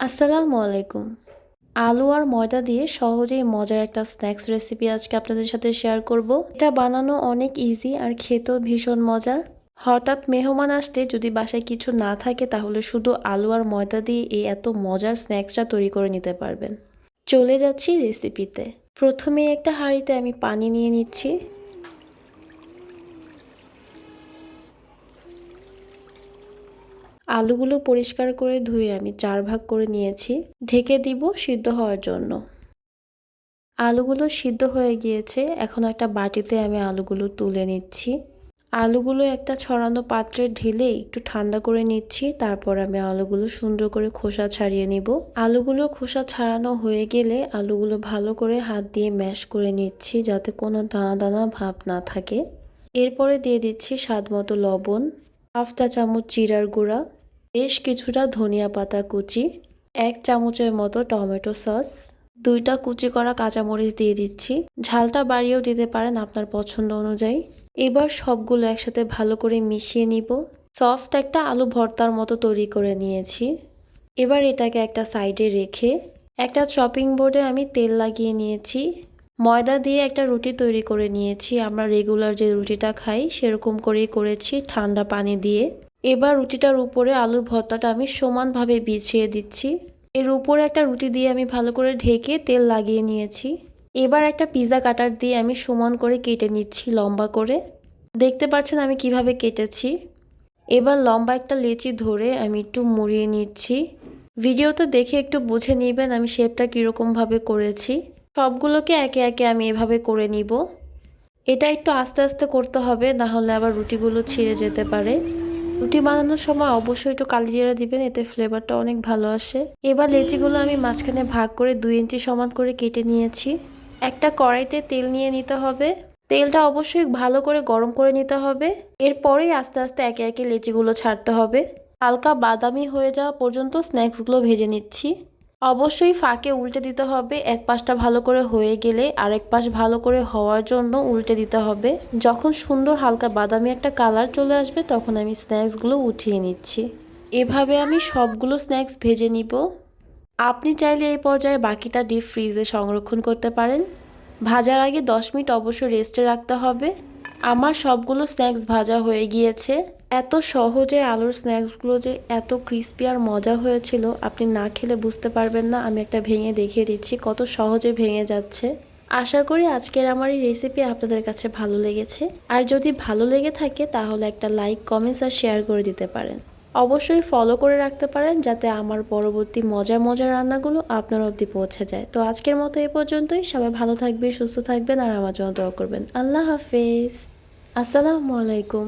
আসসালামু আলাইকুম। আলু আর ময়দা দিয়ে সহজেই মজার একটা স্ন্যাক্স রেসিপি আজকে আপনাদের সাথে শেয়ার করব। এটা বানানো অনেক ইজি আর খেতেও ভীষণ মজা। হঠাৎ মেহমান আসলে যদি বাসায় কিছু না থাকে, তাহলে শুধু আলু আর ময়দা দিয়ে এই এত মজার স্ন্যাক্সটা তৈরি করে নিতে পারবেন। চলে যাচ্ছি রেসিপিতে প্রথমে একটা হাঁড়িতে আমি পানি নিয়ে নিচ্ছি। আলুগুলো পরিষ্কার করে ধুয়ে আমি চার ভাগ করে নিয়েছি, ঢেকে দিব সিদ্ধ হওয়ার জন্য। আলুগুলো সিদ্ধ হয়ে গিয়েছে, এখন একটা বাটিতে আমি আলুগুলো তুলে নিচ্ছি। আলুগুলো একটা ছড়ানো পাত্রে ঢেলে একটু ঠান্ডা করে নিচ্ছি, তারপর আমি আলুগুলো সুন্দর করে খোসা ছাড়িয়ে নিব। আলুগুলো খোসা ছাড়ানো হয়ে গেলে আলুগুলো ভালো করে হাত দিয়ে ম্যাশ করে নিচ্ছি যাতে কোনো দানা দানা ভাব না থাকে। এরপরে দিয়ে দিচ্ছি স্বাদ মতো লবণ, হাফ চা চামচ জিরার গুঁড়া বেশ কিছুটা ধনিয়া পাতা কুচি, এক চামচের মতো টমেটো সস, দুইটা কুচি করা কাঁচামরিচ দিয়ে দিচ্ছি। ঝালটা বাড়িয়েও দিতে পারেন আপনার পছন্দ অনুযায়ী। এবার সবগুলো একসাথে ভালো করে মিশিয়ে নিব। সফট একটা আলু ভর্তার মতো তৈরি করে নিয়েছি। এবার এটাকে একটা সাইডে রেখে একটা চপিং বোর্ডে আমি তেল লাগিয়ে নিয়েছি। ময়দা দিয়ে একটা রুটি তৈরি করে নিয়েছি। আমরা রেগুলার যে রুটিটা খাই, সেরকম করেই করেছি ঠান্ডা পানি দিয়ে। এবার রুটিটার উপরে আলু ভর্তাটা আমি সমানভাবে বিছিয়ে দিচ্ছি। এর উপরে একটা রুটি দিয়ে আমি ভালো করে ঢেকে তেল লাগিয়ে নিয়েছি। এবার একটা পিৎজা কাটার দিয়ে আমি সমান করে কেটে নিচ্ছি লম্বা করে। দেখতে পাচ্ছেন আমি কীভাবে কেটেছি। এবার লম্বা একটা লেচি ধরে আমি একটু মুড়িয়ে নিচ্ছি। ভিডিওতে দেখে একটু বুঝে নেবেন আমি শেপটা কীরকমভাবে করেছি। সবগুলোকে একে একে আমি এভাবে করে নিব। এটা একটু আস্তে আস্তে করতে হবে না হলে আবার রুটিগুলো ছিঁড়ে যেতে পারে। রুটি বানানোর সময় অবশ্যই একটু কালিজিরা দিবেন, এতে ফ্লেভারটা অনেক ভালো আসে। এবার লেচিগুলো আমি মাঝখানে ভাগ করে দুই ইঞ্চি সমান করে কেটে নিয়েছি। একটা কড়াইতে তেল নিয়ে নিতে হবে। তেলটা অবশ্যই ভালো করে গরম করে নিতে হবে। এরপরেই আস্তে আস্তে একে একে লেচিগুলো ছাড়তে হবে। হালকা বাদামি হয়ে যাওয়া পর্যন্ত স্ন্যাক্সগুলো ভেজে নিচ্ছি। অবশ্যই ফাঁকে উল্টে দিতে হবে, এক পাশটা ভালো করে হয়ে গেলে আরেক পাশ ভালো করে হওয়ার জন্য উল্টে দিতে হবে। যখন সুন্দর হালকা বাদামি একটা কালার চলে আসবে, তখন আমি স্ন্যাক্সগুলো উঠিয়ে নিচ্ছি। এভাবে আমি সবগুলো স্ন্যাক্স ভেজে নিব। আপনি চাইলে এই পর্যায়ে বাকিটা ডিপ ফ্রিজে সংরক্ষণ করতে পারেন। ভাজার আগে দশ মিনিট অবশ্যই রেস্টে রাখতে হবে। আমার সবগুলো স্ন্যাক্স ভাজা হয়ে গিয়েছে। এত সহজে আলুর স্ন্যাক্সগুলো যে এত ক্রিস্পি আর মজা হয়েছিল, আপনি না খেলে বুঝতে পারবেন না। আমি একটা ভেঙে দেখিয়ে দিচ্ছি, কত সহজে ভেঙে যাচ্ছে। আশা করি আজকের আমার এই রেসিপি আপনাদের কাছে ভালো লেগেছে। আর যদি ভালো লেগে থাকে, তাহলে একটা লাইক কমেন্টস আর শেয়ার করে দিতে পারেন। অবশ্যই ফলো করে রাখতে পারেন যাতে আমার পরবর্তী মজা মজার রান্নাগুলো আপনার অবধি পৌঁছে যায়। তো আজকের মতো এ পর্যন্তই। সবাই ভালো থাকবে সুস্থ থাকবেন আর আমার জন্য দোয়া করবেন। আল্লাহ হাফেজ। আসসালামু আলাইকুম।